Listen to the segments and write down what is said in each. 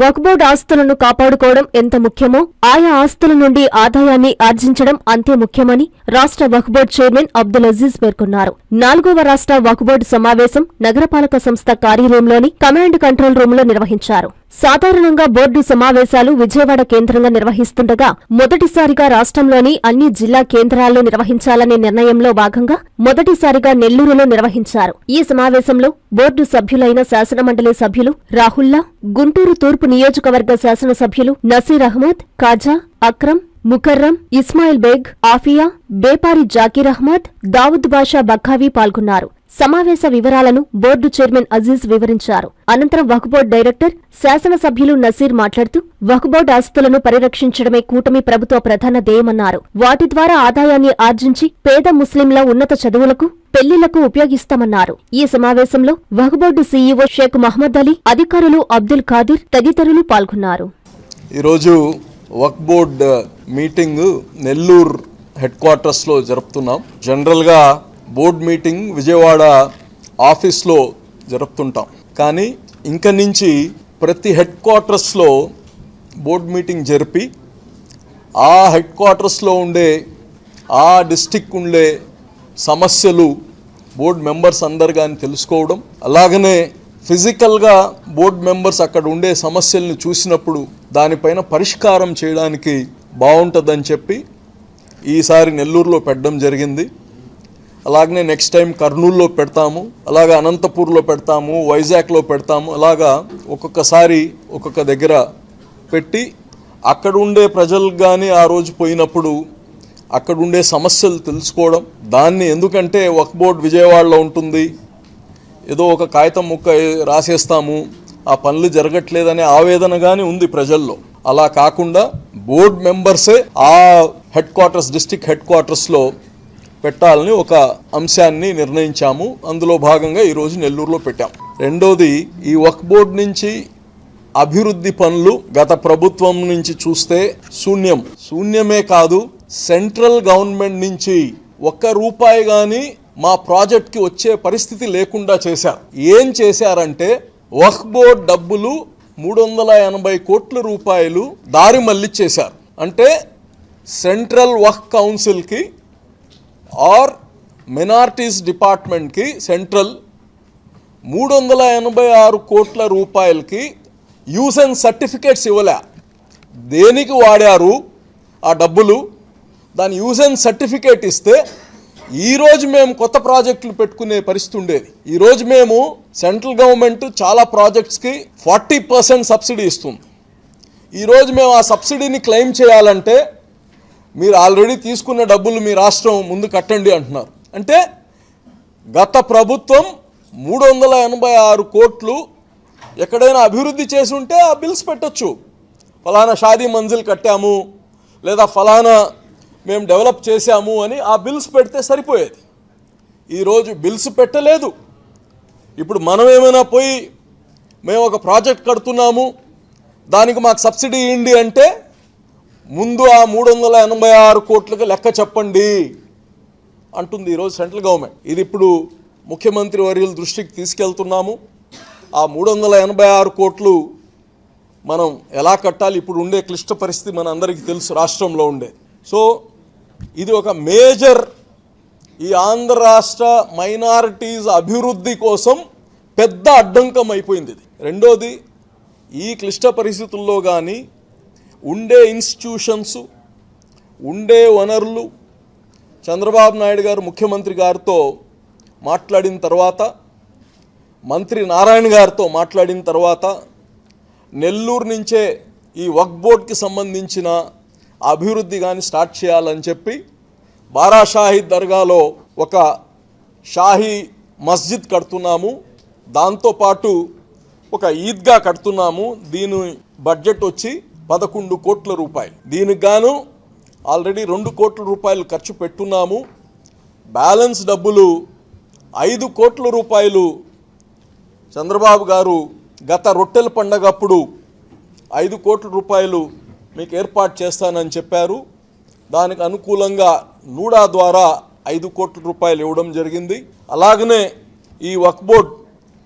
వక్బోర్డ్ ఆస్తులను కాపాడుకోవడం ఎంత ముఖ్యమో ఆయా ఆస్తుల నుండి ఆదాయాన్ని ఆర్జించడం అంతే ముఖ్యమని రాష్ట్ర వక్బోర్డ్ చైర్మన్ అబ్దుల్ అజీజ్ పేర్కొన్నారు. నాలుగవ రాష్ట్ర వక్బోర్డ్ సమావేశం నగరపాలక సంస్థ కార్యాలయంలోని కమాండ్ కంట్రోల్ రూంలో నిర్వహించారు. సాధారణంగా బోర్డు సమావేశాలు విజయవాడ కేంద్రంగా నిర్వహిస్తుండగా మొదటిసారిగా రాష్ట్రంలోని అన్ని జిల్లా కేంద్రాల్లో నిర్వహించాలనే నిర్ణయంలో భాగంగా మొదటిసారిగా నెల్లూరులో నిర్వహించారు. ఈ సమావేశంలో బోర్డు సభ్యులైన శాసనమండలి సభ్యులు రాహుల్లా గుంటూరు తూర్పు నియోజకవర్గ శాసనసభ్యులు నసీర్ అహ్మద్ కాజా అక్రమ్ ముకర్రం ఇస్మాయిల్ బేగ్ ఆఫియా బేపారి జాకీర్ అహ్మద్ దావుద్ బాషా బఖావీ పాల్గొన్నారు. సమావేశ వివరాలను బోర్డు చైర్మన్ అజీజ్ వివరించారు. అనంతరం వక్బోర్డ్ డైరెక్టర్ శాసనసభ్యులు నసీర్ మాట్లాడుతూ వక్బోర్డ్ ఆస్తులను పరిరక్షించడమే కూటమి ప్రభుత్వ ప్రధాన ధ్యేయమన్నారు. వాటి ద్వారా ఆదాయాన్ని ఆర్జించి పేద ముస్లింల ఉన్నత చదువులకు పెళ్ళిలకు ఉపయోగిస్తామన్నారు. ఈ సమావేశంలో వక్బోర్డు సీఈఓ షేక్ మహమ్మద్ అలీ అధికారులు అబ్దుల్ ఖాదిర్ తదితరులు పాల్గొన్నారు. ఈరోజు వక్ బోర్డ్ మీటింగ్ నెల్లూరు హెడ్ క్వార్టర్స్లో జరుపుతున్నాం. జనరల్గా బోర్డ్ మీటింగ్ విజయవాడ ఆఫీస్లో జరుపుతుంటాం. కానీ ఇంక నుంచి ప్రతి హెడ్ క్వార్టర్స్లో బోర్డ్ మీటింగ్ జరిపి ఆ హెడ్ క్వార్టర్స్లో ఉండే ఆ డిస్టిక్ ఉండే సమస్యలు బోర్డ్ మెంబర్స్ అందరు కానీ తెలుసుకోవడం అలాగనే ఫిజికల్గా బోర్డ్ మెంబర్స్ అక్కడ ఉండే సమస్యల్ని చూసినప్పుడు దానిపైన పరిష్కారం చేయడానికి బాగుంటుందని చెప్పి ఈసారి నెల్లూరులో పెట్టడం జరిగింది. అలాగనే నెక్స్ట్ టైం కర్నూలులో పెడతాము అలాగా అనంతపూర్లో పెడతాము వైజాగ్లో పెడతాము అలాగా ఒక్కొక్కసారి ఒక్కొక్క దగ్గర పెట్టి అక్కడ ఉండే ప్రజలకు కానీ ఆ రోజు పోయినప్పుడు అక్కడ ఉండే సమస్యలు తెలుసుకోవడం. దాన్ని ఎందుకంటే వక్ బోర్డ్ విజయవాడలో ఉంటుంది. ఏదో ఒక కాగితం ముక్క రాసేస్తాము. ఆ పనులు జరగట్లేదనే ఆవేదన కానీ ఉంది ప్రజల్లో. అలా కాకుండా బోర్డ్ మెంబర్సే ఆ హెడ్ క్వార్టర్స్ డిస్టిక్ హెడ్ క్వార్టర్స్లో పెట్టాలని ఒక అంశాన్ని నిర్ణయించాము. అందులో భాగంగా ఈరోజు నెల్లూరులో పెట్టాం. రెండోది ఈ వక్ బోర్డు నుంచి అభివృద్ధి పనులు గత ప్రభుత్వం నుంచి చూస్తే శూన్యం. శూన్యమే కాదు సెంట్రల్ గవర్నమెంట్ నుంచి ఒక్క రూపాయి కానీ మా ప్రాజెక్ట్కి వచ్చే పరిస్థితి లేకుండా చేశారు. ఏం చేశారంటే వక్ బోర్డ్ డబ్బులు మూడు వందల ఎనభై కోట్ల రూపాయలు దారి మళ్ళీ చేశారు అంటే సెంట్రల్ వక్ కౌన్సిల్కి ఆర్ మినార్టీస్ డిపార్ట్మెంట్కి సెంట్రల్ మూడు వందల ఎనభై ఆరు కోట్ల రూపాయలకి యూస్ అండ్ సర్టిఫికేట్స్ ఇవ్వలే. దేనికి వాడారు ఆ డబ్బులు? దాని యూజ్ అండ్ సర్టిఫికేట్ ఇస్తే ఈరోజు మేము కొత్త ప్రాజెక్టులు పెట్టుకునే పరిస్థితి ఉండేది. ఈరోజు మేము సెంట్రల్ గవర్నమెంట్ చాలా ప్రాజెక్ట్స్కి ఫార్టీ పర్సెంట్ సబ్సిడీ ఇస్తుంది. ఈరోజు మేము ఆ సబ్సిడీని క్లెయిమ్ చేయాలంటే మీరు ఆల్రెడీ తీసుకున్న డబ్బులు మీ రాష్ట్రం ముందు కట్టండి అంటున్నారు. అంటే గత ప్రభుత్వం మూడు వందల ఎనభై ఆరు కోట్లు ఎక్కడైనా అభివృద్ధి చేసి ఉంటే ఆ బిల్స్ పెట్టొచ్చు. ఫలానా షాదీ మంజిల్ కట్టాము లేదా ఫలానా మేము డెవలప్ చేశాము అని ఆ బిల్స్ పెడితే సరిపోయేది. ఈరోజు బిల్స్ పెట్టలేదు. ఇప్పుడు మనం ఏమైనా పోయి మేము ఒక ప్రాజెక్ట్ కడుతున్నాము దానికి మాకు సబ్సిడీ ఇవ్వండి అంటే ముందు ఆ మూడు వందల ఎనభై ఆరు కోట్లకు లెక్క చెప్పండి అంటుంది ఈరోజు సెంట్రల్ గవర్నమెంట్. ఇది ఇప్పుడు ముఖ్యమంత్రి వర్యుల దృష్టికి తీసుకెళ్తున్నాము. ఆ మూడు వందల ఎనభై ఆరు కోట్లు మనం ఎలా కట్టాలి? ఇప్పుడు ఉండే క్లిష్ట పరిస్థితి మన అందరికీ తెలుసు రాష్ట్రంలో ఉండే. సో ఇది ఒక మేజర్ ఈ ఆంధ్ర రాష్ట్ర మైనారిటీస్ అభివృద్ధి కోసం పెద్ద అడ్డంకం అయిపోయింది ఇది. రెండోది ఈ క్లిష్ట పరిస్థితుల్లో కానీ ఉండే ఇన్స్టిట్యూషన్స్ ఉండే వనరులు. చంద్రబాబు నాయుడు గారు ముఖ్యమంత్రి గారితో మాట్లాడిన తర్వాత మంత్రి నారాయణ గారితో మాట్లాడిన తర్వాత నెల్లూరు నుంచే ఈ వక్ బోర్డ్కి సంబంధించిన అభివృద్ధి కానీ స్టార్ట్ చేయాలని చెప్పి బారాషాహీ దర్గాలో ఒక షాహీ మస్జిద్ కడుతున్నాము. దాంతోపాటు ఒక ఈద్గా కడుతున్నాము. దీని బడ్జెట్ వచ్చి పదకొండు కోట్ల రూపాయలు. దీనికి గాను ఆల్రెడీ రెండు కోట్ల రూపాయలు ఖర్చు పెట్టున్నాము. బ్యాలెన్స్ డబ్బులు ఐదు కోట్ల రూపాయలు చంద్రబాబు గారు గత రొట్టెల పండగప్పుడు ఐదు కోట్ల రూపాయలు మీకు ఏర్పాటు చేస్తానని చెప్పారు. దానికి అనుకూలంగా నూడా ద్వారా ఐదు కోట్ల రూపాయలు ఇవ్వడం జరిగింది. అలాగనే ఈ వక్బోర్డ్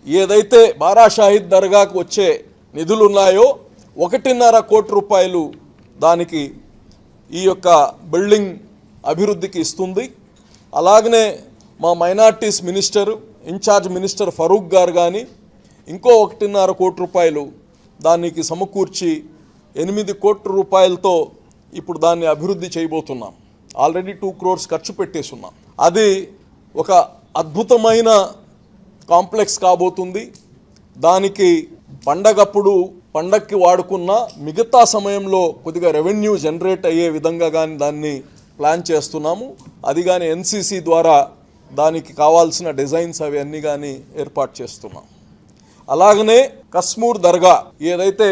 ఏదైతే బారా షాహిద్ దర్గాకు వచ్చే నిధులు ఉన్నాయో ఒకటిన్నర కోటి రూపాయలు దానికి ఈ యొక్క బిల్డింగ్ అభివృద్ధికి ఇస్తుంది. అలాగనే మా minorities minister in-charge minister Farooq garu కానీ ఇంకో ఒకటిన్నర కోటి రూపాయలు దానికి సమకూర్చి ఎనిమిది కోట్ల రూపాయలతో ఇప్పుడు దాన్ని అభివృద్ధి చేయబోతున్నాం. ఆల్రెడీ టూ క్రోర్స్ ఖర్చు పెట్టేస్తున్నాం అది ఒక అద్భుతమైన కాంప్లెక్స్ కాబోతుంది. దానికి పండగప్పుడు పండక్కి వాడుకున్న మిగతా సమయంలో కొద్దిగా రెవెన్యూ జనరేట్ అయ్యే విధంగా కానీ దాన్ని ప్లాన్ చేస్తున్నాము. అది కానీ ఎన్సీసీ ద్వారా దానికి కావాల్సిన డిజైన్స్ అవి అన్నీ కానీ ఏర్పాటు చేస్తున్నాం. అలాగనే కస్మూర్ దర్గా ఏదైతే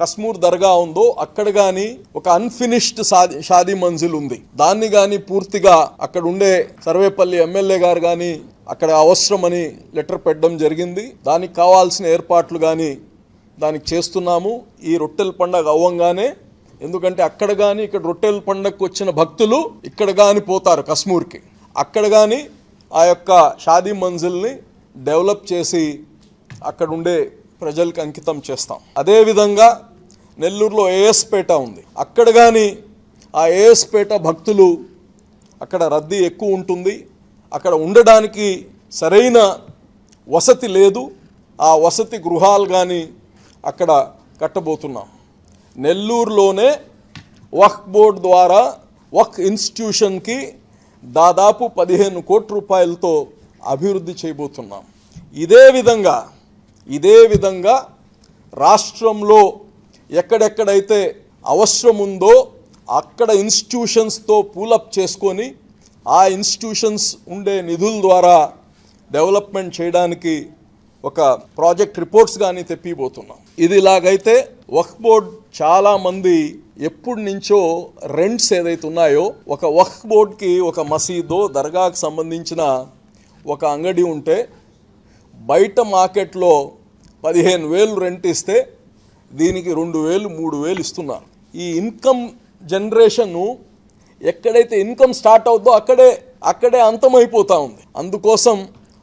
కస్మూర్ దర్గా ఉందో అక్కడ కానీ ఒక అన్ఫినిష్డ్ షాది షాదీ మంజిల్ ఉంది. దాన్ని కానీ పూర్తిగా అక్కడ ఉండే సర్వేపల్లి ఎమ్మెల్యే గారు కానీ అక్కడ అవసరమని లెటర్ పెట్టడం జరిగింది. దానికి కావాల్సిన ఏర్పాట్లు కానీ దానికి చేస్తున్నాము. ఈ రొట్టెల పండగ అవ్వంగానే ఎందుకంటే అక్కడ కానీ ఇక్కడ రొట్టెల పండగకు వచ్చిన భక్తులు ఇక్కడ కానీ పోతారు కశ్మూర్కి. అక్కడ కానీ ఆ యొక్క షాదీ మంజిల్ని డెవలప్ చేసి అక్కడ ఉండే ప్రజలకు అంకితం చేస్తాం. అదేవిధంగా నెల్లూరులో ఏఎస్పేట ఉంది. అక్కడ కానీ ఆ ఏఎస్పేట భక్తులు అక్కడ రద్దీ ఎక్కువ ఉంటుంది. అక్కడ ఉండడానికి సరైన వసతి లేదు. ఆ వసతి గృహాలు కానీ అక్కడ కట్టబోతున్నాం. నెల్లూరులోనే వక్ బోర్డ్ ద్వారా వక్ ఇన్స్టిట్యూషన్కి దాదాపు పదిహేను కోట్ల రూపాయలతో అభివృద్ధి చేయబోతున్నాం. ఇదే విధంగా ఇదే విధంగా రాష్ట్రంలో ఎక్కడెక్కడైతే అవసరం ఉందో అక్కడ ఇన్స్టిట్యూషన్స్తో పూలప్ చేసుకొని ఆ ఇన్స్టిట్యూషన్స్ ఉండే నిధుల ద్వారా డెవలప్మెంట్ చేయడానికి ఒక ప్రాజెక్ట్ రిపోర్ట్స్ కానీ తెప్పిపోతున్నాం ఇది ఇలాగైతే వక్ బోర్డ్ చాలా మంది ఎప్పటి నుంచో రెంట్స్ ఏదైతే ఉన్నాయో ఒక వక్ బోర్డ్కి ఒక మసీదో దర్గాకు సంబంధించిన ఒక అంగడి ఉంటే బయట మార్కెట్లో పదిహేను వేలు రెంట్ ఇస్తే దీనికి రెండు వేలు మూడు వేలు ఇస్తున్నారు ఈ ఇన్కమ్ జనరేషన్ను ఎక్కడైతే ఇన్కమ్ స్టార్ట్ అవుతుందో అక్కడే అక్కడే అంతమైపోతూ ఉంది. అందుకోసం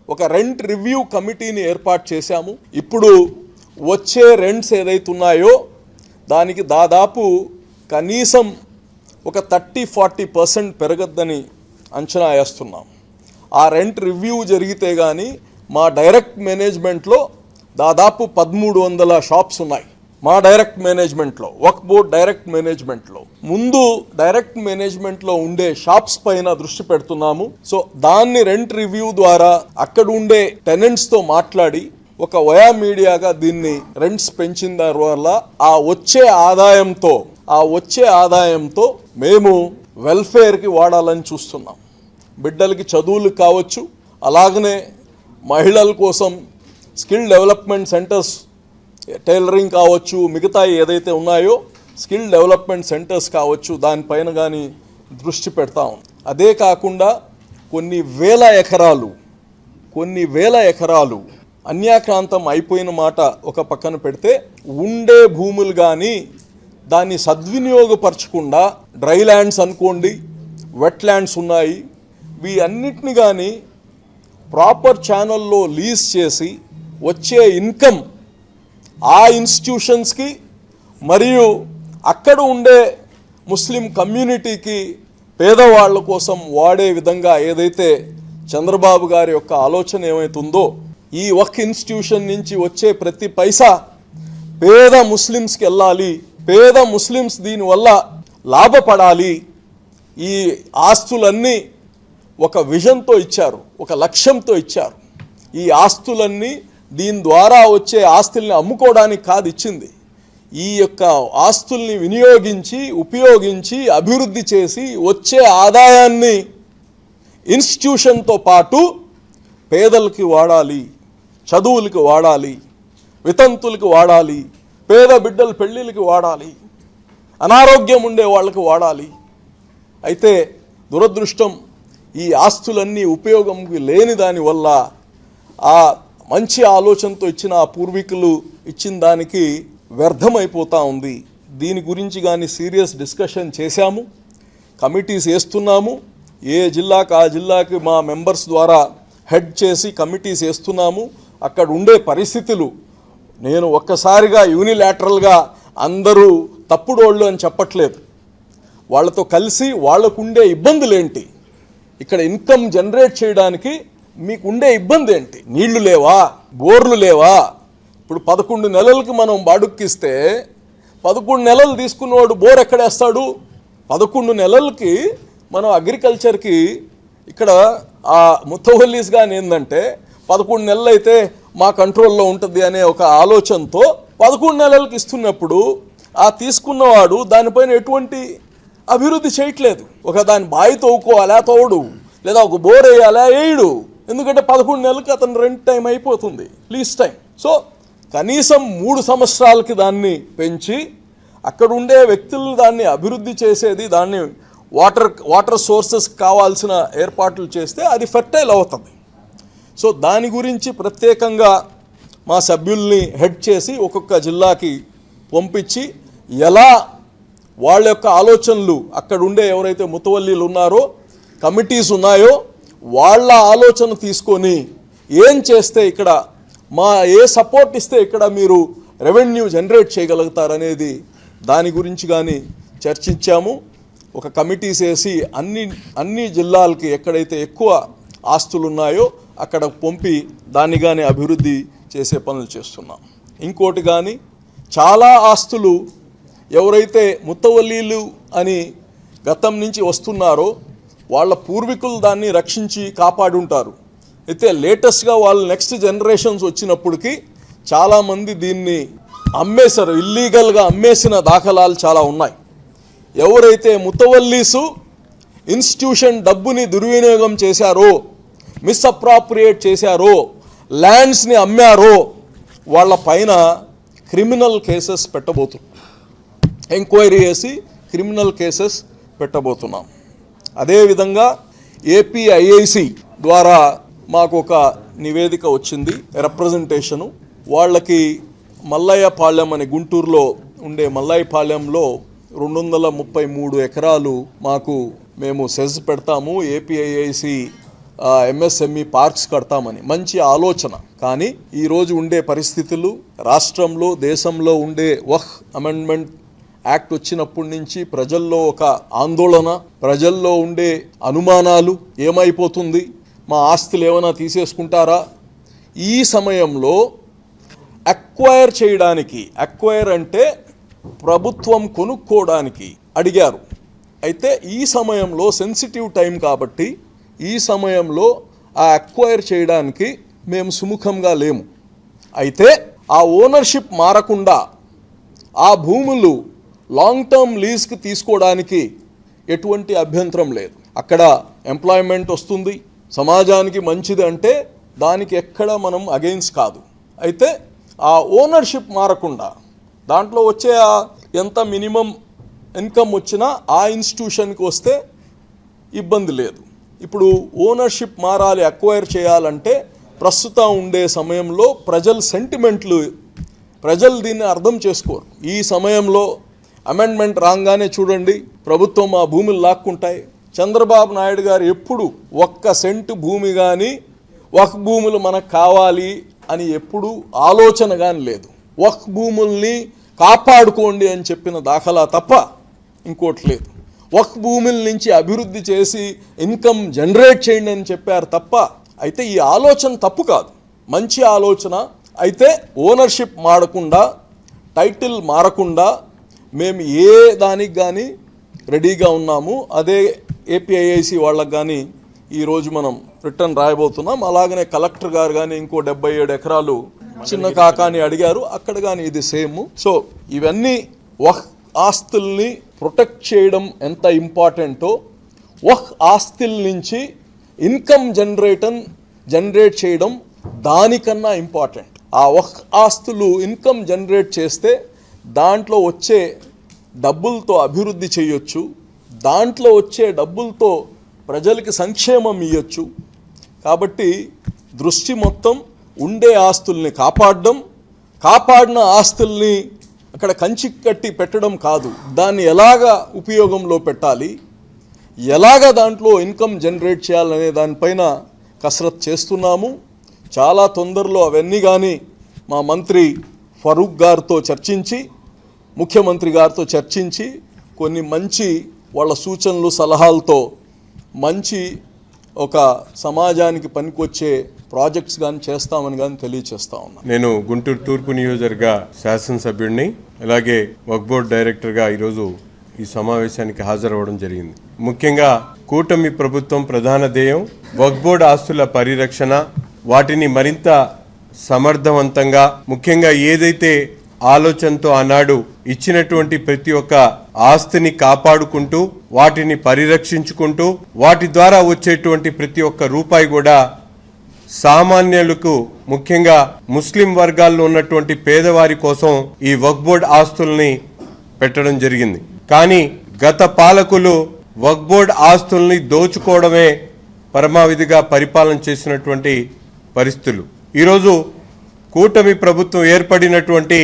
ఒక రెంట్ రివ్యూ కమిటీని ఏర్పాటు చేశాము. ఇప్పుడు వచ్చే రెంట్స్ ఏదైతే ఉన్నాయో దానికి దాదాపు కనీసం ఒక థర్టీ ఫార్టీ పర్సెంట్ పెరగద్దని అంచనా వేస్తున్నాం. ఆ రెంట్ రివ్యూ జరిగితే కానీ మా డైరెక్ట్ మేనేజ్మెంట్లో దాదాపు పదమూడు వందల షాప్స్ ఉన్నాయి. మా డైరెక్ట్ మేనేజ్మెంట్లో వర్క్ బోర్డ్ డైరెక్ట్ మేనేజ్మెంట్లో ముందు డైరెక్ట్ మేనేజ్మెంట్లో ఉండే షాప్స్ పైన దృష్టి పెడుతున్నాము. సో దాన్ని రెంట్ రివ్యూ ద్వారా అక్కడ ఉండే టెనెంట్స్తో మాట్లాడి ఒక వయా మీడియాగా దీన్ని రెంట్స్ పెంచిన దాని వల్ల ఆ వచ్చే ఆదాయంతో ఆ వచ్చే ఆదాయంతో మేము వెల్ఫేర్కి వాడాలని చూస్తున్నాం. బిడ్డలకి చదువులు కావచ్చు అలాగనే మహిళల కోసం స్కిల్ డెవలప్మెంట్ సెంటర్స్ టైలరింగ్ కావచ్చు మిగతా ఏదైతే ఉన్నాయో స్కిల్ డెవలప్మెంట్ సెంటర్స్ కావచ్చు దానిపైన కానీ దృష్టి పెడతాం అదే కాకుండా కొన్ని వేల ఎకరాలు కొన్ని వేల ఎకరాలు అన్యాక్రాంతం అయిపోయిన మాట ఒక పక్కన పెడితే ఉండే భూములు కానీ దాన్ని సద్వినియోగపరచకుండా డ్రై ల్యాండ్స్ అనుకోండి వెట్ ల్యాండ్స్ ఉన్నాయి. వీ అన్నిటిని కానీ ప్రాపర్ ఛానల్లో లీజ్ చేసి వచ్చే ఇన్కమ్ ఆ ఇన్స్టిట్యూషన్స్కి మరియు అక్కడ ఉండే ముస్లిం కమ్యూనిటీకి పేదవాళ్ళ కోసం వాడే విధంగా ఏదైతే చంద్రబాబు గారి యొక్క ఆలోచన ఏమైతుందో ఈ ఒక్క ఇన్స్టిట్యూషన్ నుంచి వచ్చే ప్రతి పైసా పేద ముస్లిమ్స్కి వెళ్ళాలి. పేద ముస్లిమ్స్ దీనివల్ల లాభపడాలి. ఈ ఆస్తులన్నీ ఒక విజన్తో ఇచ్చారు. ఒక లక్ష్యంతో ఇచ్చారు. ఈ ఆస్తులన్నీ దీని ద్వారా వచ్చే ఆస్తుల్ని అమ్ముకోవడానికి కాదు ఇచ్చింది. ఈ యొక్క ఆస్తుల్ని వినియోగించి ఉపయోగించి అభివృద్ధి చేసి వచ్చే ఆదాయాన్ని ఇన్స్టిట్యూషన్తో పాటు పేదలకి వాడాలి. చదువులకు వాడాలి వితంతులకు వాడాలి పేద బిడ్డల పెళ్ళిళ్ళకి వాడాలి అనారోగ్యం ఉండే వాళ్ళకి వాడాలి. అయితే దురదృష్టం ఈ ఆస్తులన్నీ ఉపయోగంకి లేని దానివల్ల ఆ మంచి ఆలోచనతో ఇచ్చిన ఆ పూర్వీకులు ఇచ్చిన దానికి వ్యర్థమైపోతూ ఉంది. దీని గురించి కానీ సీరియస్ డిస్కషన్ చేశాము కమిటీస్ వేస్తున్నాము ఏ జిల్లాకు ఆ జిల్లాకి మా మెంబర్స్ ద్వారా హెడ్ చేసి కమిటీస్ వేస్తున్నాము అక్కడ ఉండే పరిస్థితులు. నేను ఒక్కసారిగా యూనిలాటరల్గా అందరూ తప్పుడు వాళ్ళు అని చెప్పట్లేదు. వాళ్ళతో కలిసి వాళ్ళకుండే ఇబ్బందులు ఏంటి ఇక్కడ ఇన్కమ్ జనరేట్ చేయడానికి మీకు ఉండే ఇబ్బంది ఏంటి నీళ్ళు లేవా? బోర్లు లేవా? ఇప్పుడు పదకొండు నెలలకి మనం బాడుక్కిస్తే పదకొండు నెలలు తీసుకున్నవాడు బోర్ ఎక్కడేస్తాడు? పదకొండు నెలలకి మనం అగ్రికల్చర్కి ఇక్కడ ఆ ముత్తవల్లీస్ కానీ ఏంటంటే పదకొండు నెలలు అయితే మా కంట్రోల్లో ఉంటుంది అనే ఒక ఆలోచనతో పదకొండు నెలలకు ఇస్తున్నప్పుడు ఆ తీసుకున్నవాడు దానిపైన ఎటువంటి అభివృద్ధి చేయట్లేదు. ఒక దాని బావి తవ్వుకోవాలా తోడు లేదా ఒక బోర్ వేయాలా వేయడు. ఎందుకంటే పదకొండు నెలలకి అతను రెంట్ టైం అయిపోతుంది లీజ్ టైం సో కనీసం మూడు సంవత్సరాలకి దాన్ని పెంచి అక్కడ ఉండే వ్యక్తులు దాన్ని అభివృద్ధి చేసేది దాన్ని వాటర్ వాటర్ సోర్సెస్ కావాల్సిన ఏర్పాట్లు చేస్తే అది ఫెర్టైల్ అవుతుంది. సో దాని గురించి ప్రత్యేకంగా మా సభ్యుల్ని హెడ్ చేసి ఒక్కొక్క జిల్లాకి పంపించి ఎలా వాళ్ళ యొక్క ఆలోచనలు అక్కడ ఉండే ఎవరైతే ముతవల్లీలు ఉన్నారో కమిటీస్ ఉన్నాయో వాళ్ళ ఆలోచన తీసుకొని ఏం చేస్తే ఇక్కడ మా ఏ సపోర్ట్ ఇస్తే ఇక్కడ మీరు రెవెన్యూ జనరేట్ చేయగలుగుతారనేది దాని గురించి కానీ చర్చించాము. ఒక కమిటీస్ వేసి అన్ని అన్ని జిల్లాలకి ఎక్కడైతే ఎక్కువ ఆస్తులు ఉన్నాయో అక్కడ పంపి దాన్ని కానీ అభివృద్ధి చేసే పనులు చేస్తున్నాం. ఇంకోటి కానీ చాలా ఆస్తులు ఎవరైతే ముత్తవల్లీలు అని గతం నుంచి వస్తున్నారో వాళ్ళ పూర్వీకులు దాన్ని రక్షించి కాపాడుంటారు అయితే లేటెస్ట్గా వాళ్ళు నెక్స్ట్ జనరేషన్స్ వచ్చినప్పటికీ చాలామంది దీన్ని అమ్మేశారు. ఇల్లీగల్గా అమ్మేసిన దాఖలాలు చాలా ఉన్నాయి. ఎవరైతే ముతవల్లీసు ఇన్స్టిట్యూషన్ డబ్బుని దుర్వినియోగం చేశారో మిస్అప్రాప్రియేట్ చేశారో ల్యాండ్స్ని అమ్మారో వాళ్ళ పైన క్రిమినల్ కేసెస్ పెట్టబోతున్నాం. ఎంక్వైరీ చేసి క్రిమినల్ కేసెస్ పెట్టబోతున్నాం. అదేవిధంగా ఏపీఐఐసి ద్వారా మాకు ఒక నివేదిక వచ్చింది రిప్రజెంటేషను వాళ్ళకి మల్లయ్యపాళ్యం అని గుంటూరులో ఉండే మల్లయ్యపాళ్యంలో రెండు వందల ముప్పై మూడు ఎకరాలు మాకు మేము సెజ్ పెడతాము ఏపీఐఐసి ఎంఎస్ఎంఈ పార్క్స్ కడతామని. మంచి ఆలోచన. కానీ ఈరోజు ఉండే పరిస్థితులు రాష్ట్రంలో దేశంలో ఉండే వహ్ అమెండ్మెంట్ యాక్ట్ వచ్చినప్పటి నుంచి ప్రజల్లో ఒక ఆందోళన ప్రజల్లో ఉండే అనుమానాలు ఏమైపోతుంది? మా ఆస్తులు ఏమైనా తీసేసుకుంటారా? ఈ సమయంలో అక్వైర్ చేయడానికి అక్వైర్ అంటే ప్రభుత్వం కొనుక్కోవడానికి అడిగారు. అయితే ఈ సమయంలో సెన్సిటివ్ టైం కాబట్టి ఈ సమయంలో ఆ అక్వైర్ చేయడానికి మేము సుముఖంగా లేము. అయితే ఆ ఓనర్షిప్ మారకుండా ఆ భూములు లాంగ్ టర్మ్ లీజ్కి తీసుకోవడానికి ఎటువంటి అభ్యంతరం లేదు. అక్కడ ఎంప్లాయ్మెంట్ వస్తుంది. సమాజానికి మంచిది అంటే దానికి ఎక్కడ మనం అగెయిన్స్ కాదు. అయితే ఆ ఓనర్షిప్ మారకుండా దాంట్లో వచ్చే ఆ ఎంత మినిమం ఇన్కమ్ వచ్చినా ఆ ఇన్స్టిట్యూషన్కి వస్తే ఇబ్బంది లేదు. ఇప్పుడు ఓనర్షిప్ మారాలి అక్వైర్ చేయాలంటే ప్రస్తుతం ఉండే సమయంలో ప్రజల సెంటిమెంట్లు ప్రజలు దీన్ని అర్థం చేసుకోరు. ఈ సమయంలో అమెండ్మెంట్ రాగానే చూడండి ప్రభుత్వం ఆ భూములు లాక్కుంటాయి. చంద్రబాబు నాయుడు గారు ఎప్పుడు ఒక్క సెంటు భూమి కానీ ఒక భూములు మనకు కావాలి అని ఎప్పుడు ఆలోచన కానీ లేదు. వక్ భూముల్ని కాపాడుకోండి అని చెప్పిన దాఖలా తప్ప ఇంకోటి లేదు. వక్ భూముల నుంచి అభివృద్ధి చేసి ఇన్కమ్ జనరేట్ చేయండి అని చెప్పారు తప్ప అయితే ఈ ఆలోచన తప్పు కాదు. మంచి ఆలోచన అయితే ఓనర్షిప్ మారకుండా టైటిల్ మారకుండా మేము ఏ దానికి కానీ రెడీగా ఉన్నాము. అదే ఏపీఐఐసి వాళ్ళకి కానీ ఈరోజు మనం రిటర్న్ రాయబోతున్నాం. అలాగనే కలెక్టర్ గారు కానీ ఇంకో డెబ్బై ఏడు ఎకరాలు చిన్న కాకాని అడిగారు. అక్కడ కానీ ఇది సేమ్. సో ఇవన్నీ వహ్ ఆస్తుల్ని ప్రొటెక్ట్ చేయడం ఎంత ఇంపార్టెంటో వహ్ ఆస్తుల నుంచి ఇన్కమ్ జనరేటన్ జనరేట్ చేయడం దానికన్నా ఇంపార్టెంట్. ఆ వహ్ ఆస్తులు ఇన్కమ్ జనరేట్ చేస్తే దాంట్లో వచ్చే డబ్బులతో అభివృద్ధి చేయొచ్చు దాంట్లో వచ్చే డబ్బులతో ప్రజలకి సంక్షేమం ఇవ్వచ్చు కాబట్టి దృష్టి మొత్తం ఉండే ఆస్తుల్ని కాపాడడం కాపాడిన ఆస్తుల్ని అక్కడ కంచి కట్టి పెట్టడం కాదు. దాన్ని ఎలాగా ఉపయోగంలో పెట్టాలి? ఎలాగ దాంట్లో ఇన్కమ్ జనరేట్ చేయాలనే దానిపైన కసరత్ చేస్తున్నాము? చాలా తొందరలో అవన్నీ కానీ మా మంత్రి ఫరూక్ గారితో చర్చించి ముఖ్యమంత్రి గారితో చర్చించి కొన్ని మంచి వాళ్ళ సూచనలు సలహాలతో మంచి ఒక సమాజానికి పనికొచ్చే ప్రాజెక్ట్స్ కానీ చేస్తామని కానీ తెలియచేస్తా ఉన్నాను నేను గుంటూరు తూర్పు నియోజకవర్గ శాసనసభ్యుడిని అలాగే వక్ బోర్డ్ డైరెక్టర్గా ఈరోజు ఈ సమావేశానికి హాజరవ్వడం జరిగింది. ముఖ్యంగా కూటమి ప్రభుత్వం ప్రధాన ధ్యేయం వర్క్ బోర్డ్ ఆస్తుల పరిరక్షణ వాటిని మరింత సమర్థవంతంగా ముఖ్యంగా ఏదైతే ఆలోచనతో ఆనాడు ఇచ్చినటువంటి ప్రతి ఒక్క ఆస్తిని కాపాడుకుంటూ వాటిని పరిరక్షించుకుంటూ వాటి ద్వారా వచ్చేటువంటి ప్రతి ఒక్క రూపాయి కూడా సామాన్యులకు ముఖ్యంగా ముస్లిం వర్గాల్లో ఉన్నటువంటి పేదవారి కోసం ఈ వక్ బోర్డ్ ఆస్తుల్ని పెట్టడం జరిగింది. కానీ గత పాలకులు వక్ బోర్డ్ ఆస్తుల్ని దోచుకోవడమే పరమావిధిగా పరిపాలన చేసినటువంటి పరిస్థితులు. ఈరోజు కూటమి ప్రభుత్వం ఏర్పడినటువంటి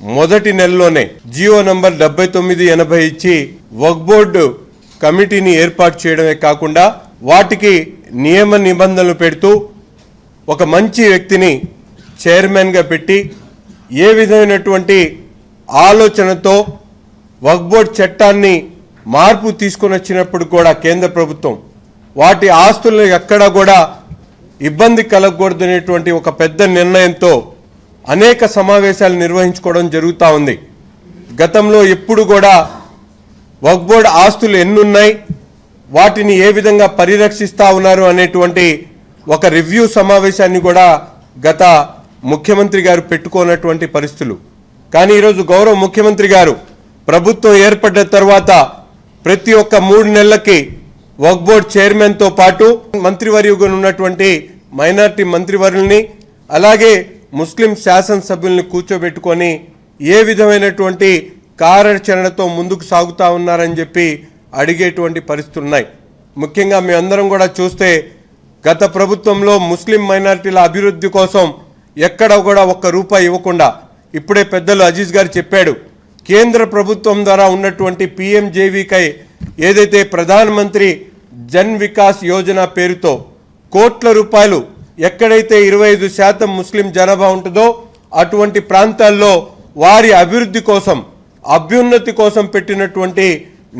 మొదటి నెలలోనే జియో నంబర్ డెబ్బై తొమ్మిది ఎనభై ఇచ్చి వక్ బోర్డు కమిటీని ఏర్పాటు చేయడమే కాకుండా వాటికి నియమ నిబంధనలు పెడుతూ ఒక మంచి వ్యక్తిని చైర్మన్గా పెట్టి ఏ విధమైనటువంటి ఆలోచనతో వక్ బోర్డ్ చట్టాన్ని మార్పు తీసుకొని వచ్చినప్పుడు కూడా కేంద్ర ప్రభుత్వం వాటి ఆస్తులను ఎక్కడా కూడా ఇబ్బంది కలగకూడదనేటువంటి ఒక పెద్ద నిర్ణయంతో అనేక సమావేశాలు నిర్వహించుకోవడం జరుగుతూ ఉంది. గతంలో ఎప్పుడు కూడా వక్ బోర్డ్ ఆస్తులు ఎన్నున్నాయి? వాటిని ఏ విధంగా పరిరక్షిస్తూ ఉన్నారు అనేటువంటి ఒక రివ్యూ సమావేశాన్ని కూడా గత ముఖ్యమంత్రి గారు పెట్టుకోనటువంటి పరిస్థితులు. కానీ ఈరోజు గౌరవ ముఖ్యమంత్రి గారు ప్రభుత్వం ఏర్పడ్డ తర్వాత ప్రతి ఒక్క మూడు నెలలకి వక్ బోర్డ్ చైర్మన్తో పాటు మంత్రివర్యుగా ఉన్నటువంటి మైనార్టీ మంత్రివర్యుల్ని అలాగే ముస్లిం శాసనసభ్యుల్ని కూర్చోబెట్టుకొని ఏ విధమైనటువంటి కార్యాచరణతో ముందుకు సాగుతా ఉన్నారని చెప్పి అడిగేటువంటి పరిస్థితులు ఉన్నాయి ముఖ్యంగా మేమందరం కూడా చూస్తే గత ప్రభుత్వంలో ముస్లిం మైనారిటీల అభివృద్ధి కోసం ఎక్కడ కూడా ఒక్క రూపాయి ఇవ్వకుండా ఇప్పుడే పెద్దలు అజీజ్ గారు చెప్పాడు. కేంద్ర ప్రభుత్వం ద్వారా ఉన్నటువంటి పిఎంజేవికై ఏదైతే ప్రధానమంత్రి జన్ వికాస్ యోజన పేరుతో కోట్ల రూపాయలు ఎక్కడైతే ఇరవై ఐదు శాతం ముస్లిం జనాభా ఉంటుందో అటువంటి ప్రాంతాల్లో వారి అభివృద్ధి కోసం అభ్యున్నతి కోసం పెట్టినటువంటి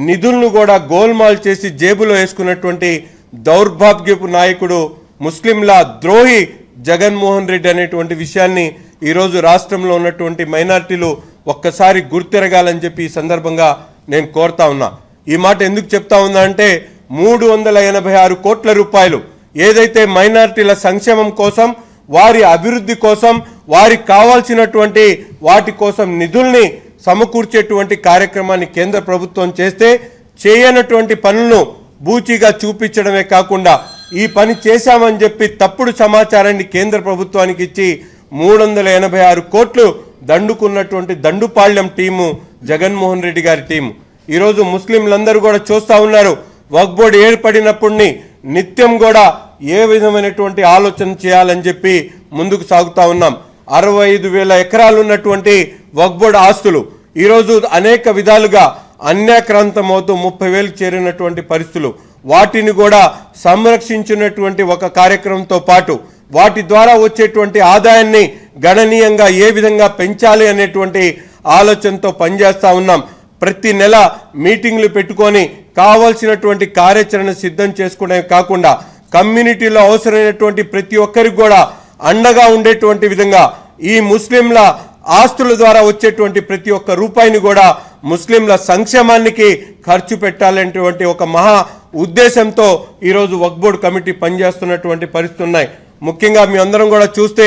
నిధులను కూడా గోల్మాల్ చేసి జేబులో వేసుకున్నటువంటి దౌర్భాగ్యపు నాయకుడు ముస్లింల ద్రోహి జగన్మోహన్ రెడ్డి అనేటువంటి విషయాన్ని ఈరోజు రాష్ట్రంలో ఉన్నటువంటి మైనార్టీలు ఒక్కసారి గుర్తెరగాలని చెప్పి ఈ సందర్భంగా నేను కోరుతా ఉన్నా. ఈ మాట ఎందుకు చెప్తా ఉన్నా అంటే మూడు వందల ఎనభై ఆరు కోట్ల రూపాయలు ఏదైతే మైనార్టీల సంక్షేమం కోసం వారి అభివృద్ధి కోసం వారికి కావాల్సినటువంటి వాటి కోసం నిధుల్ని సమకూర్చేటువంటి కార్యక్రమాన్ని కేంద్ర ప్రభుత్వం చేస్తే చేయనటువంటి పనులను బూచిగా చూపించడమే కాకుండా ఈ పని చేశామని చెప్పి తప్పుడు సమాచారాన్ని కేంద్ర ప్రభుత్వానికి ఇచ్చి మూడు వందల ఎనభై ఆరు కోట్లు దండుకున్నటువంటి దండుపాళ్యం టీము జగన్మోహన్ రెడ్డి గారి టీము. ఈరోజు ముస్లింలందరూ కూడా చూస్తూ ఉన్నారు. వక్ బోర్డు నిత్యం కూడా ఏ విధమైనటువంటి ఆలోచన చేయాలని చెప్పి ముందుకు సాగుతూ ఉన్నాం. అరవై ఐదు వేల ఎకరాలు ఉన్నటువంటి వక్ బోర్డు ఆస్తులు. ఈరోజు అనేక విధాలుగా అన్యాక్రాంతమవుతూ ముప్పై వేలు చేరినటువంటి పరిస్థితులు వాటిని కూడా సంరక్షించినటువంటి ఒక కార్యక్రమంతో పాటు వాటి ద్వారా వచ్చేటువంటి ఆదాయాన్ని గణనీయంగా ఏ విధంగా పెంచాలి అనేటువంటి ఆలోచనతో పనిచేస్తూ ఉన్నాం. ప్రతి నెల మీటింగ్లు పెట్టుకొని కావాల్సినటువంటి కార్యాచరణ సిద్ధం చేసుకోవడమే కాకుండా కమ్యూనిటీలో అవసరమైనటువంటి ప్రతి ఒక్కరికి కూడా అండగా ఉండేటువంటి విధంగా ఈ ముస్లింల ఆస్తుల ద్వారా వచ్చేటువంటి ప్రతి ఒక్క రూపాయిని కూడా ముస్లింల సంక్షేమానికి ఖర్చు పెట్టాలనేటువంటి ఒక మహా ఉద్దేశంతో ఈరోజు వక్బోర్డ్ కమిటీ పనిచేస్తున్నటువంటి పరిస్థితులు ఉన్నాయి. ముఖ్యంగా మీ అందరం కూడా చూస్తే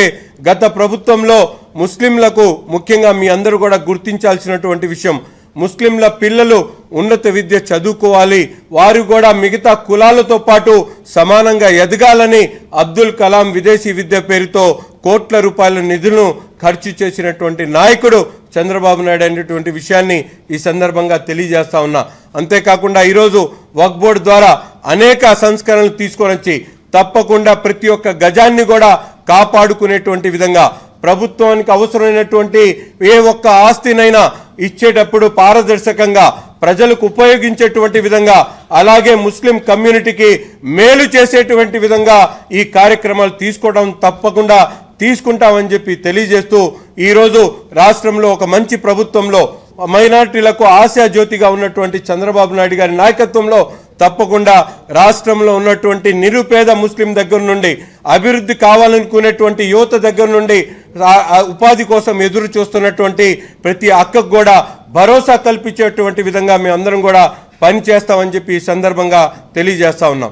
గత ప్రభుత్వంలో ముస్లింలకు ముఖ్యంగా మీ అందరూ కూడా గుర్తించాల్సినటువంటి విషయం. ముస్లింల పిల్లలు ఉన్నత విద్య చదువుకోవాలి. వారు కూడా మిగతా కులాలతో పాటు సమానంగా ఎదగాలని అబ్దుల్ కలాం విదేశీ విద్య పేరుతో కోట్ల రూపాయల నిధులను ఖర్చు చేసినటువంటి నాయకుడు చంద్రబాబు నాయుడు అనేటువంటి విషయాన్ని ఈ సందర్భంగా తెలియజేస్తా ఉన్నా. అంతేకాకుండా ఈరోజు వక్ బోర్డు ద్వారా అనేక సంస్కరణలు తీసుకొని వచ్చి తప్పకుండా ప్రతి ఒక్క గజాన్ని కూడా కాపాడుకునేటువంటి విధంగా ప్రభుత్వానికి అవసరమైనటువంటి ఏ ఒక్క ఆస్తినైనా ఇచ్చేటప్పుడు పారదర్శకంగా ప్రజలకు ఉపయోగించేటువంటి విధంగా అలాగే ముస్లిం కమ్యూనిటీకి మేలు చేసేటువంటి విధంగా ఈ కార్యక్రమాలు తీసుకోవడం తప్పకుండా తీసుకుంటామని చెప్పి తెలియజేస్తూ ఈరోజు రాష్ట్రంలో ఒక మంచి ప్రభుత్వంలో మైనార్టీలకు ఆశాజ్యోతిగా ఉన్నటువంటి చంద్రబాబు నాయుడు గారి నాయకత్వంలో తప్పకుండా రాష్ట్రంలో ఉన్నటువంటి నిరుపేద ముస్లిం దగ్గర నుండి అభివృద్ధి కావాలనుకునేటువంటి యువత దగ్గర నుండి ఉపాధి కోసం ఎదురు చూస్తున్నటువంటి ప్రతి అక్కకు కూడా భరోసా కల్పించేటువంటి విధంగా మేము అందరం కూడా పని చేస్తామని చెప్పి ఈ సందర్భంగా తెలియజేస్తా ఉన్నాం.